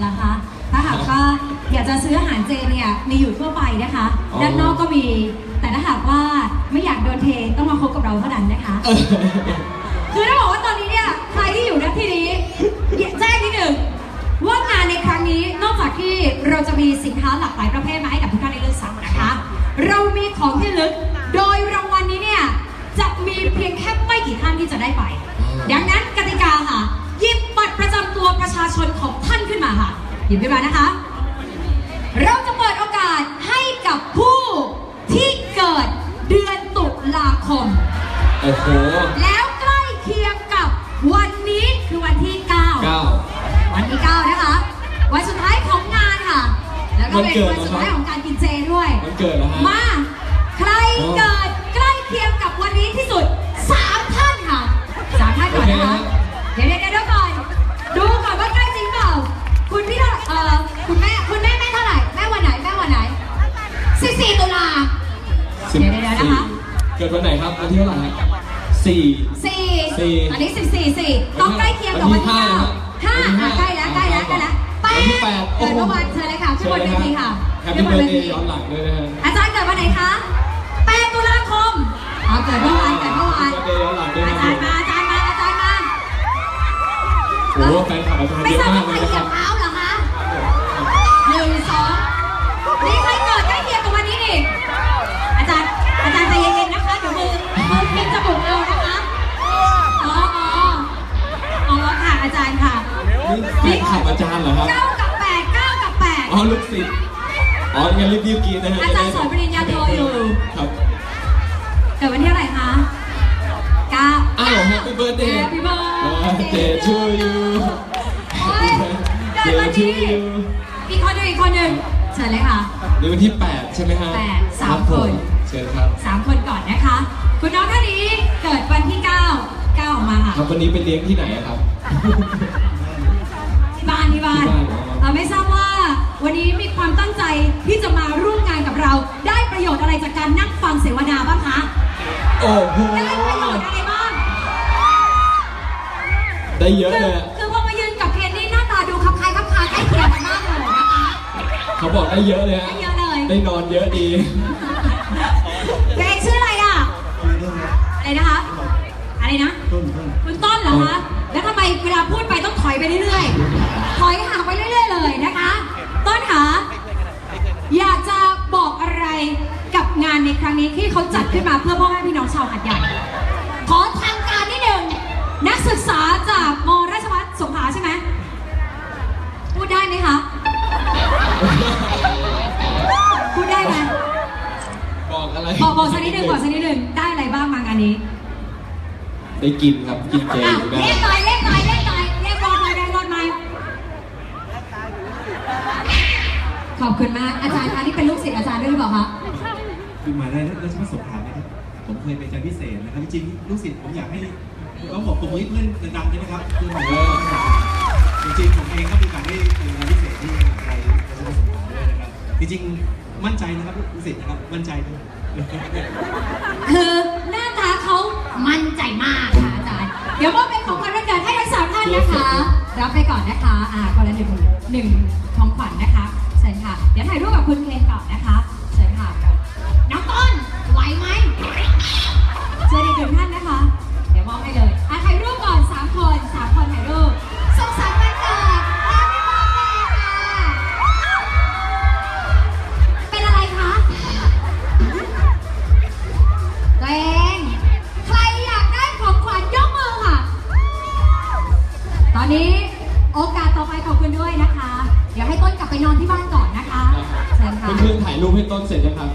เหรอคะ ถ้าหากว่าอยากจะซื้ออาหารเจเนี่ยมีอยู่ทั่วไปนะคะ อ๋อ ด้านนอกก็มี แต่ถ้าหากว่าไม่อยากโดนเทต้องมาพบกับเราเท่านั้นนะคะเออคือต้องบอกว่าตอนนี้เนี่ยใครที่อยู่ณที่นี้แจ้งนิดหนึ่งว่างานในครั้งนี้นอกจากที่เราจะมีสินค้าหลากหลายประเภทมาให้กับทุกท่านได้เลือกสรรนะคะ เรามีของที่ระลึก โดยรางวัลนี้เนี่ยจะมีเพียงแค่ไม่กี่ท่านที่จะได้ไป ดังนั้นกติกาค่ะ ชาชนของท่านขึ้นมาค่ะหยิบขึ้นมานะคะ เราจะเปิดโอกาสให้กับผู้ที่เกิดเดือนตุลาคม โอ้โหแล้วใกล้เคียงกับวันนี้คือวันที่เก้า9วันที่ 9 นะคะ วันสุดท้ายของงานค่ะ แล้วก็เป็นวันเกิดวันสุดท้ายของ กิดวันไหนครับวันที่เท่าไหร่ครับสี่ สี่สี่อันนี้สิบสี่สี่ต้องใกล้เคียงกับวันที่เก้าห้าวันที่อะห้าใกล้แล้วใกล้แล้วใกล้แล้วแปวันที่แปดดเกิดเมื่อวานเชิญเลยค่ะขึ้นบนเวทีค่ะแฮปขึ้ปี้นบเบินร์เวดเดทีย์ย้อนหลังด้วยนะฮะอาจารย์เกิดวันไหนคะแปดตุลาคมอ๋อเกิดเมื่อวานเกิดเมื่อวานแฮปปี้เบิร์ดเดย์ย้อนหลังด้วยอานะคจารัรย์มาอาจารย์มาอาจารย์มาโอ้โหแฟนคลับอาจารย์ไม่เยอะทราบมากว่าเลใครยนะเหคยียรับบ เท้าเหรอ นี่แฟนคลับอาจารย์เหรอครับเก้ากับแปดเก้ากับแปดอ๋อลูกศิษย์อ๋องั้นรีบๆกินนะฮะอาจารย์สอนปริญญาโทอยู่ครับเกิดวันที่เท่าไหร่คะเก้าอ้าว Happy Birthday Happy birthday Birthday to you โอ้ยเกิดวันนี้อีกคนหนึ่งอีกคนหนึ่งเชิญเลยค่ะในวันที่ 8 ใช่ไหมฮะแปดสามรับผคนเชิญครับสามคนก่อนนะคะ คุณน้องท่านนี้เกิดวันที่ 9 9ออกมาค่ะครับวันนี้ไปเลี้ยงที่ไหนอะครับที่บ้านที่บ้านที่บ้านเหรอเอ่อไม่ทราบว่าวันนี้มีความตั้งใจที่จะมาร่วมงานกับเรา ได้ประโยชน์อะไรจากการนั่งฟังเสวนาบ้างคะโอ้โห ได้ประโยชน์อะไรบ้างได้เยอะคืเลอยอะคือพอมายืนกับเคนนี่หน้าตาดูคับคล้ายคับคาใกล้เคียงกันมากเลยนะคะเขาบอกได้เยอะเลยฮะได้เยอะเลยได้นอนเยอะดี แกเองชื่ออะไรอะอะไรนะคะ อะไรนะคุณต้นเหรอคะแล้ว ทำไมเวลาพูดไปต้องถอยไปเรื่อยๆ ถอยห่างไปเรื่อย ๆ เลยนะคะ ต้นคะอยากจะบอกอะไรกับงานในครั้งนี้ที่เขาจัดขึ้นมาเพื่อพ่อแม่พี่น้องชาวหัดใหญ่ ขอทางการนิดหนึ่งนักศึกษาจากมราชภัฏสงขลาใช่ไหมพูดได้ไหมคะพูดได้ไหมบอกอะไรบอกบอกสักนิดหนึ่งบอกสักนิดหนึ่งได้อะไรบ้างมางานนี้ ได้กินครับกินเจอะอยู่ได้เรียกหน่อยเรียกหน่อยเรียกหน่อยเรียกรอนหน่อยเรียกรอนหน่อยขอบคุณมากอาจารย์คะนี่เป็นลูกศิษย์อาจารย์ด้วยหรือเปล่าคะคือมาได้ราชพัฒสงขลานะครับผมเคยเป็นอาจารย์พิเศษนะครับจริงๆลูกศิษย์ผมอยากให้ต้องบอกผมให้เพื่อนดังๆด้วยนะครับคือผมว่าจริงๆผมเองก็มีการได้เป็นอาจารย์พิเศษที่มหาลัยราชพัฒสงขลาด้วยนะครับจริงๆมั่นใจนะครับลูกศิษย์นะครับมั่นใจด้วยคือหน้าตาเขา มั่นใจมากค่ะอาจารย์ เดี๋ยวมอบเป็นของขวัญวันเกิดให้ทั้งสามท่านนะคะ รับไปก่อนนะคะ อ่าคนละหนึ่งหนึ่งของขวัญนะคะเชิญค่ะ เดี๋ยวถ่ายรูปกับคุณเคนก่อนนะคะเชิญค่ะ น้องต้นไหวไหมเชิญอีกหนึ่งท่านนะคะ เดี๋ยวมอบให้เลย รูปให้ต้นเสร็จยังครับ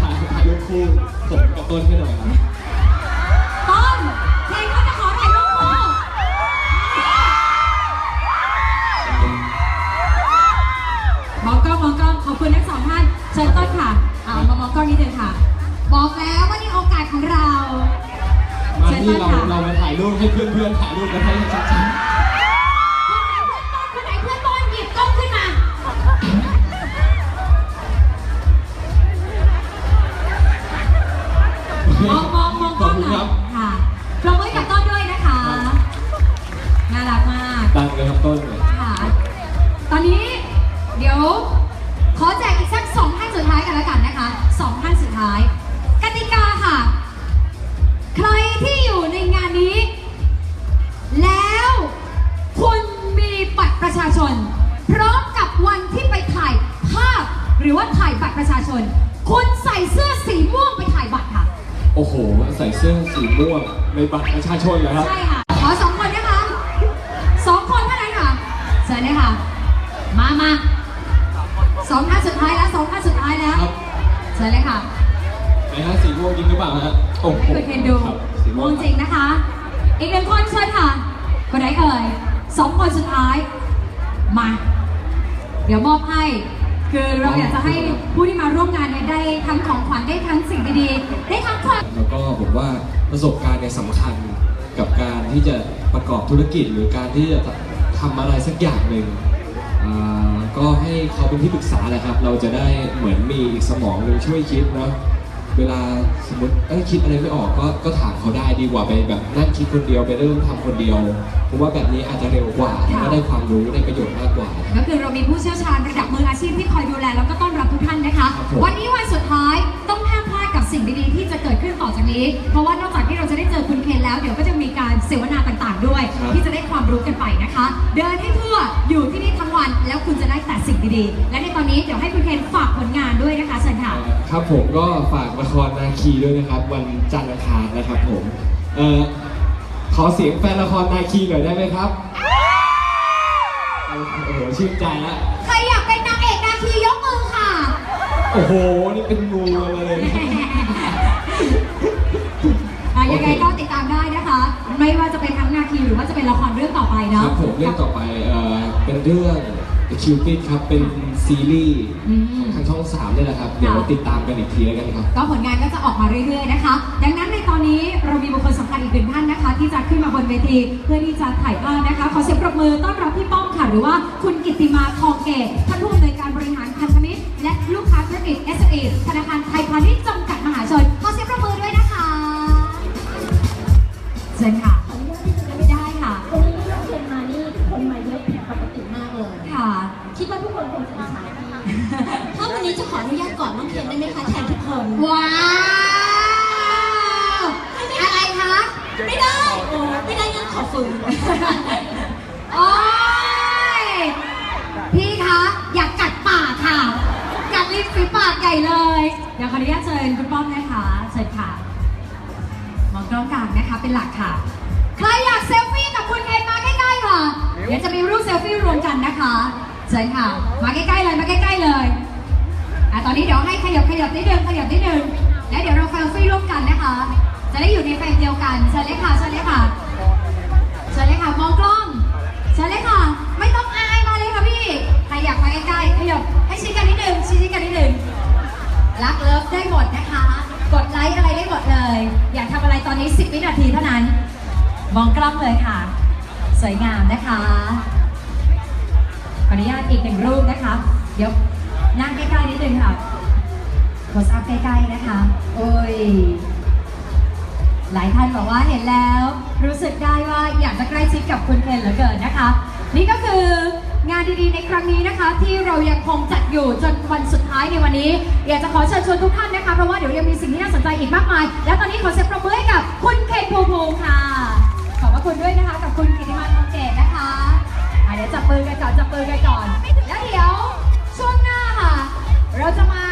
ถ่ายถ่ายรูปคู่ผมกับต้นให้หน่อยครับต้นเพลงก็จะขอถ่ายรูปคู่มองกล้องมองกล้องขอบคุณทั้งสองท่านเชิญต้นค่ะเอามามองกล้องนิดนึงค่ะ บอกแล้วว่านี่โอกาสของเรา มาที่เราเรามาถ่ายรูปให้เพื่อนๆถ่ายรูปกันให้ชัดค ครับ ค่ะปรบมือกับต้นด้วยนะคะ น่ารักมาก ตามเลยครับต้นค่ะ ตอนนี้เดี๋ยว ขอแจกอีกสักสองท่านสุดท้ายกันแล้วกันนะคะสองท่านสุดท้าย กติกาค่ะ ใครที่อยู่ เสื้อสีม่วงในบัตรประชาชนเหรอครับ ใช่ค่ะ ขอสองคนนะคะสองคนเท่านั้นค่ะเชิญเลยค่ะ มามาสองท่านสุดท้ายแล้วสองท่านสุดท้ายแล้วครับ เชิญเลยค่ะไหนฮะสีม่วงจริงหรือเปล่าฮะโอ้โหให้คุณเคนดูครับสีม่ม่ววงงจริงนะคะ อีกหนึ่งคนเชิญค่ะคนไหนเอ่ยสองคนสุดท้าย มา เดี๋ยวมอบให้ คือเราอยากจะให้ผู้ที่มาร่วมงานเนี่ยได้ทั้งของขวัญได้ทั้งสิ่งดีๆได้ทั้งความ แล้วก็ผมว่าประสบการณ์เนี่ยสำคัญกับการที่จะประกอบธุรกิจ หรือการที่จะทำอะไรสักอย่างหนึ่งอ่าก็ให้เขาเป็นที่ปรึกษาแหละครับ เราจะได้เหมือนมีอีกสมองหนึ่งช่วยคิดเนาะ เวลาสมมติเอ้ยคิดอะไรไม่ออกก็ก็ถามเขาได้ดีกว่าไปแบบนั่งคิดคนเดียวไปเริ่มทำคนเดียวผมว่าแบบนี้อาจจะเร็วกว่าแล้วก็ได้ความรู้ได้ประโยชน์มากกว่า ก็คือเรามีผู้เชี่ยวชาญระดับมืออาชีพที่คอยดูแลแล้วก็ต้อนรับทุกท่านนะคะ ครับผม วันนี้วันสุดท้ายต้องห้ามพลาดกับสิ่งดีๆที่จะเกิดขึ้นต่อจากนี้ เพราะว่านอกจากที่เราจะ ได้เจอคุณเคนแล้ว เดี๋ยวก็จะมีการเสวนาต่างๆด้วยที่จะได้ความรู้กันไปนะคะ เดินให้ทั่วอยู่ที่นี่ทั้งวันแล้วคุณจะได้แต่สิ่งดีๆ และในตอนนี้เดี๋ยวให้คุณเคนฝากผลงานด้วยนะคะเชิญค่ะ ครับผมก็ฝากละครนาคีด้วยนะครับ วันจันทร์อังคารนะครับผมเอ่อขอเสียงแฟนละครนาคีหน่อยได้ไหมครับโอ้โหชื่นใจละใครอยากเป็นนางเอกนาคียกมือค่ะ โอ้โหนี่เป็นงูมาเลยอะ ยังไงก็ติดตามได้นะคะ ไม่ว่าจะเป็นทั้งนาคีหรือว่าจะเป็นละครเรื่องต่อไปคเนาะ รับผมเรื่องต่อไปเอ่อเป็นเรื่อง The Cupid ครับ เป็นซีรีส์อืม ของทางช่อง3นี่แหละครับ เดี๋ยวเราติดตามกันอีกทีแล้วกันครับ ก็ผลงานก็จะออกมาเรื่อยๆนะคะ ดังนั้นในตอนนี้เรามีบุคคลสำคัญอีกหนึ่งท่านนะคะ ที่จะขึ้นมาบนเวทีเพื่อที่จะถ่ายภาพนะคะ ขอเสียงปรบมือต้อนรับพี่ป้อมค่ะ หรือว่าคุณกิตติมาทองเกตท่านผู้อำนวยการบริหารพันธมิตร และลูกค้าธุรกิจ s อ e ธนาคารไทยพาณิชย์จำกัด ไม่ได้ ไม่ได้งั้นขอฝืนโอ้ยพี่คะ อยากกัดปากค่ะ กัดลิ้นฝีปากใหญ่เลย เดี๋ยวขออนุญาตเชิญคุณป้อมนะคะเชิญค่ะ มองกล้องกลางนะคะเป็นหลักค่ะ ใครอยากเซลฟี่กับคุณเคนมาใกล้ๆค่ะ เดี๋ยวจะมีรูปเซลฟี่รวมกันนะคะเชิญค่ะ มาใกล้ๆเลยมาใกล้ๆเลยอะตอนนี้เดี๋ยวให้ขยับขยับนิดนึงขยับนิดนึงแล้วเดี๋ยวเราเซลฟี่ร่วมกันนะคะ จะได้อยู่ในเฟรมเดียวกันเชิญเลยค่ะเชิญเลยค่ะเชิญเลยค่ะมองกล้องเชิญเลยค่ะ ไม่ต้องอายมาเลยค่ะพี่ใครอยากมาใกล้ๆขยับให้ชิดกันนิดนึงชิดกันนิดนึงรักเลิฟได้หมดนะคะ กดไลค์อะไรได้หมดเลย อยากทำอะไรตอนนี้ 10 วินาทีเท่านั้น มองกล้องเลยค่ะ สวยงามนะคะขออนุญาตอีกหนึ่งรูปนะคะ เดี๋ยวนั่งใกล้ๆนิดนึงค่ะโพสอัพใกล้ๆนะคะ โอ้ย หลายท่านบอกว่าเห็นแล้ว รู้สึกได้ว่าอยากจะใกล้ชิดกับคุณเคนเหลือเกินนะคะ นี่ก็คืองานดีๆในครั้งนี้นะคะ ที่เรายังคงจัดอยู่จนวันสุดท้ายในวันนี้ อยากจะขอเชิญชวนทุกท่านนะคะ เพราะว่าเดี๋ยวยังมีสิ่งที่น่าสนใจอีกมากมาย และตอนนี้ขอเสียงปรบมือให้กับคุณเคนภูมิค่ะ ขอบพระคุณด้วยนะคะกับคุณกิติมาทองเกตนะคะอะเดี๋ยวจับปืนกันก่อนจับปืนกันก่อนแล้วเดี๋ยวช่วงหน้าค่ะ เราจะมา